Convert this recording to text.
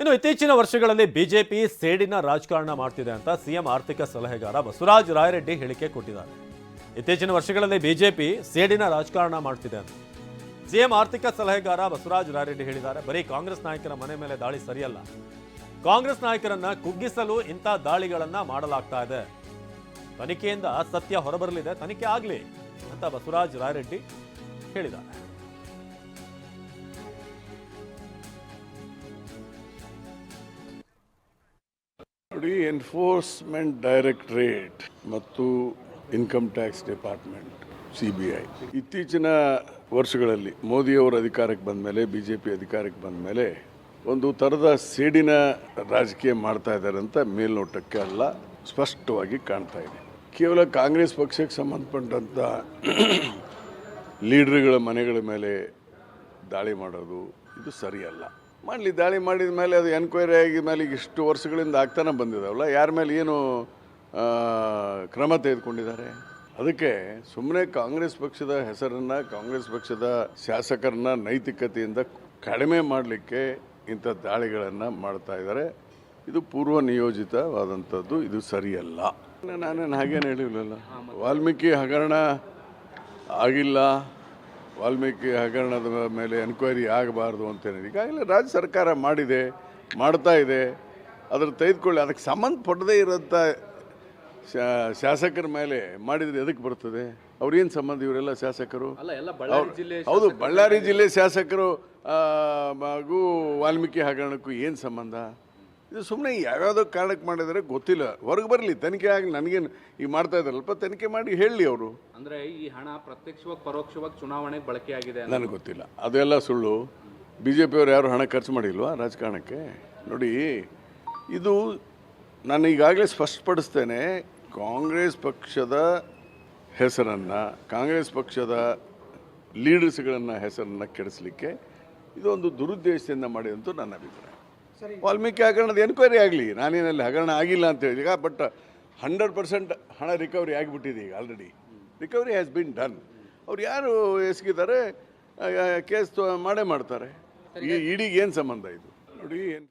ಇನ್ನು ಇತ್ತೀಚಿನ ವರ್ಷಗಳಲ್ಲಿ ಬಿಜೆಪಿ ಸೇಡಿನ ರಾಜಕಾರಣ ಮಾಡ್ತಿದೆ ಅಂತ ಸಿಎಂ ಆರ್ಥಿಕ ಸಲಹೆಗಾರ ಬಸವರಾಜ ರಾಯರೆಡ್ಡಿ ಹೇಳಿಕೆ ಕೊಟ್ಟಿದ್ದಾರೆ. ಇತ್ತೀಚಿನ ವರ್ಷಗಳಲ್ಲಿ ಬಿಜೆಪಿ ಸೇಡಿನ ರಾಜಕಾರಣ ಮಾಡ್ತಿದೆ ಅಂತ ಸಿಎಂ ಆರ್ಥಿಕ ಸಲಹೆಗಾರ ಬಸವರಾಜ ರಾಯರೆಡ್ಡಿ ಹೇಳಿದ್ದಾರೆ. ಬರೀ ಕಾಂಗ್ರೆಸ್ ನಾಯಕರ ಮನೆ ಮೇಲೆ ದಾಳಿ ಸರಿಯಲ್ಲ. ಕಾಂಗ್ರೆಸ್ ನಾಯಕರನ್ನ ಕುಗ್ಗಿಸಲು ಇಂಥ ದಾಳಿಗಳನ್ನ ಮಾಡಲಾಗ್ತಾ ಇದೆ. ತನಿಖೆಯಿಂದ ಸತ್ಯ ಹೊರಬರಲಿದೆ. ತನಿಖೆ ಆಗಲಿ ಅಂತ ಬಸವರಾಜ ರಾಯರೆಡ್ಡಿ ಹೇಳಿದ್ದಾರೆ. ನೋಡಿ ಎನ್ಫೋರ್ಸ್ಮೆಂಟ್ ಡೈರೆಕ್ಟರೇಟ್ ಮತ್ತು income tax department C B I ಇತ್ತೀಚಿನ ವರ್ಷಗಳಲ್ಲಿ ಮೋದಿಯವರು ಅಧಿಕಾರಕ್ಕೆ ಬಂದ ಮೇಲೆ ಬಿ ಜೆ ಪಿ ಅಧಿಕಾರಕ್ಕೆ ಬಂದ ಮೇಲೆ ಒಂದು ಥರದ ಸೇಡಿನ ರಾಜಕೀಯ ಮಾಡ್ತಾ ಇದ್ದಾರೆ ಅಂತ ಮೇಲ್ನೋಟಕ್ಕೆ ಅಲ್ಲ, ಸ್ಪಷ್ಟವಾಗಿ ಕಾಣ್ತಾ ಇದೆ. ಕೇವಲ ಕಾಂಗ್ರೆಸ್ ಪಕ್ಷಕ್ಕೆ ಸಂಬಂಧಪಟ್ಟಂಥ ಲೀಡ್ರ್ಗಳ ಮನೆಗಳ ಮೇಲೆ ದಾಳಿ ಮಾಡೋದು ಇದು ಸರಿಯಲ್ಲ. ಮಾಡಲಿ, ದಾಳಿ ಮಾಡಿದ ಮೇಲೆ ಅದು ಎನ್ಕ್ವೈರಿ ಆಗಿದ ಮೇಲೆ ಈಗ ಇಷ್ಟು ವರ್ಷಗಳಿಂದ ಆಗ್ತಾನೆ ಬಂದಿದ್ದಾವಲ್ಲ ಯಾರ ಮೇಲೆ ಏನು ಕ್ರಮ ತೆಗೆದುಕೊಂಡಿದ್ದಾರೆ? ಅದಕ್ಕೆ ಸುಮ್ಮನೆ ಕಾಂಗ್ರೆಸ್ ಪಕ್ಷದ ಹೆಸರನ್ನು, ಕಾಂಗ್ರೆಸ್ ಪಕ್ಷದ ಶಾಸಕರನ್ನ ನೈತಿಕತೆಯಿಂದ ಕಡಿಮೆ ಮಾಡಲಿಕ್ಕೆ ಇಂಥ ದಾಳಿಗಳನ್ನು ಮಾಡ್ತಾ ಇದ್ದಾರೆ. ಇದು ಪೂರ್ವ ನಿಯೋಜಿತವಾದಂಥದ್ದು, ಇದು ಸರಿಯಲ್ಲ. ನಾನೇನು ಹಾಗೇನು ಹೇಳಿರಲಿಲ್ಲ ವಾಲ್ಮೀಕಿ ಹಗರಣ ಆಗಿಲ್ಲ. ವಾಲ್ಮೀಕಿ ಹಗರಣದ ಮೇಲೆ ಎನ್ಕ್ವೈರಿ ಆಗಬಾರ್ದು ಅಂತೇಳಿ. ಈಗಾಗಲೇ ರಾಜ್ಯ ಸರ್ಕಾರ ಮಾಡಿದೆ ಮಾಡ್ತಾ ಇದೆ. ಅದ್ರ ತೆಗೆದುಕೊಳ್ಳಿ ಅದಕ್ಕೆ ಸಂಬಂಧಪಟ್ಟದೇ ಇರೋಂಥ ಶಾ- ಶಾಸಕರ ಮೇಲೆ ಮಾಡಿದರೆ ಎದಕ್ಕೆ ಬರ್ತದೆ? ಅವ್ರೇನು ಸಂಬಂಧ ಇವರೆಲ್ಲ ಶಾಸಕರು? ಅಲ್ಲ ಎಲ್ಲ ಬಳ್ಳಾರಿ ಜಿಲ್ಲೆ ಹೌದು ಬಳ್ಳಾರಿ ಜಿಲ್ಲೆ ಶಾಸಕರು ಹಾಗೂ ವಾಲ್ಮೀಕಿ ಹಗರಣಕ್ಕೂ ಏನು ಸಂಬಂಧ? ಇದು ಸುಮ್ಮನೆ ಯಾವ್ಯಾವುದೋ ಕಾರಣಕ್ಕೆ ಮಾಡಿದರೆ ಗೊತ್ತಿಲ್ಲ. ಹೊರಗೆ ಬರಲಿ ತನಿಖೆ ಆಗಿ ನನಗೇನು ಈಗ ಮಾಡ್ತಾ ಇದ್ದಾರಲ್ಪ ತನಿಖೆ ಮಾಡಿ ಹೇಳಲಿ ಅವರು. ಅಂದರೆ ಈ ಹಣ ಪ್ರತ್ಯಕ್ಷವಾಗಿ ಪರೋಕ್ಷವಾಗಿ ಚುನಾವಣೆಗೆ ಬಳಕೆಯಾಗಿದೆ ನನಗೆ ಗೊತ್ತಿಲ್ಲ. ಅದೆಲ್ಲ ಸುಳ್ಳು. ಬಿ ಜೆ ಪಿಯವರು ಯಾರು ಹಣ ಖರ್ಚು ಮಾಡಿಲ್ವಾ ರಾಜಕಾರಣಕ್ಕೆ? ನೋಡಿ ಇದು ನಾನು ಈಗಾಗಲೇ ಸ್ಪಷ್ಟಪಡಿಸ್ತೇನೆ ಕಾಂಗ್ರೆಸ್ ಪಕ್ಷದ ಹೆಸರನ್ನು ಕಾಂಗ್ರೆಸ್ ಪಕ್ಷದ ಲೀಡರ್ಸ್ಗಳನ್ನು ಹೆಸರನ್ನು ಕೆಡಿಸಲಿಕ್ಕೆ ಇದೊಂದು ದುರುದ್ದೇಶದಿಂದ ಮಾಡಿದಂತೂ ನನ್ನ ಅಭಿಪ್ರಾಯ. ವಾಲ್ಮೀಕಿ ಹಗರಣದ ಎನ್ಕ್ವೈರಿ ಆಗಲಿ. ನಾನೇನಲ್ಲಿ ಹಗರಣ ಆಗಿಲ್ಲ ಅಂತ ಹೇಳಿ. ಈಗ ಬಟ್ ಹಂಡ್ರೆಡ್ ಪರ್ಸೆಂಟ್ ಹಣ ರಿಕವರಿ ಆಗಿಬಿಟ್ಟಿದೆ ಈಗ already recovery has been done ಅವ್ರು ಯಾರು ಎಸಗಿದ್ದಾರೆ? ಕೇಸ್ ಮಾಡೇ ಮಾಡ್ತಾರೆ. ಈ ಇಡಿಗೆ ಏನು ಸಂಬಂಧ ಇದು? ನೋಡಿ ಏನು